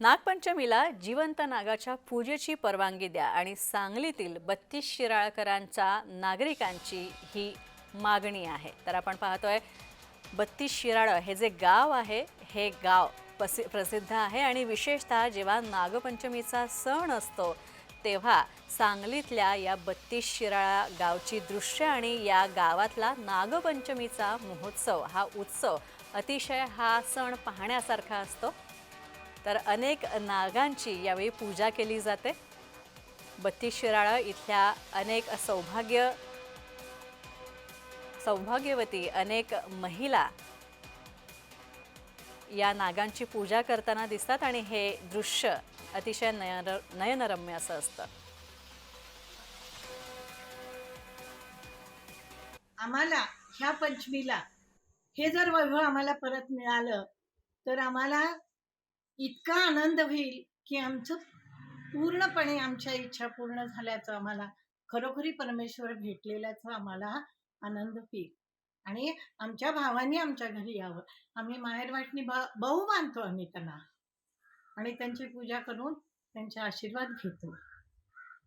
नागपंचमीला जिवंत नागाच्या पूजेची परवानगी द्या आणि सांगलीतील बत्तीस शिराळकरांचा नागरिकांची ही मागणी आहे. तर आपण पाहतोय बत्तीस शिराळं हे जे गाव आहे हे गाव पसि प्रसिद्ध आहे आणि विशेषतः जेव्हा नागपंचमीचा सण असतो तेव्हा सांगलीतल्या या बत्तीस शिराळा गावची दृश्य आणि या गावातला नागपंचमीचा महोत्सव हा उत्सव अतिशय हा सण पाहण्यासारखा असतो. तर अनेक नागांची यावेळी पूजा केली जाते. बत्तीस शिराळं इथल्या अनेक सौभाग्य सौभाग्यवती अनेक महिला या नागांची पूजा करताना दिसतात आणि हे दृश्य अतिशय नयन नयनरम्य असं असतं. आम्हाला ह्या पंचमीला हे जर वैभव आम्हाला परत मिळालं तर आम्हाला इतका आनंद होईल की आमचं पूर्णपणे आमच्या इच्छा पूर्ण झाल्याचं आम्हाला खरोखरी परमेश्वर भेटलेल्याचा आम्हाला आनंद होईल. आणि आमच्या भावांनी आमच्या घरी यावं. आम्ही माहेर वाटणी भा भाऊ मानतो आम्ही त्यांना. आणि त्यांची पूजा करून त्यांचे आशीर्वाद घेतो.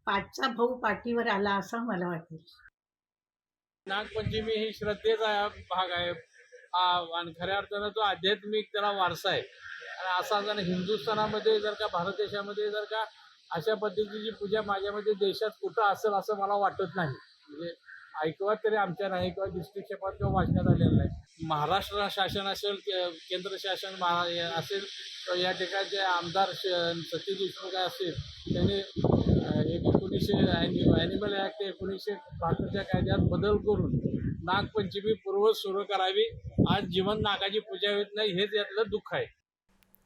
पाठचा भाऊ पाठीवर आला असं मला वाटेल. नागपंचमी ही श्रद्धेचा भाग आहे. आणि खऱ्या अर्थानं तो आध्यात्मिक त्याला वारसा आहे. असा जर हिंदुस्थानामध्ये जर का भारत देशामध्ये जर का अशा पद्धतीची पूजा माझ्यामध्ये देशात कुठं असेल असं मला वाटत नाही. म्हणजे ऐकवात तरी आमच्या नाही किंवा दृष्टिक्षेपात किंवा वाचण्यात आलेलं नाही. महाराष्ट्र शासन असेल के- केंद्र शासन महा असेल तर या ठिकाणचे आमदार सतीश देशमुख असतील त्यांनी एक एकोणीसशे ॲनिमल ॲक्ट एकोणीसशे बहात्तरच्या कायद्यात बदल करून नागपंचमी पूर्व सुरू करावी. आज जीवन नागाची पूजा होत नाही हेच यातलं दुःख आहे.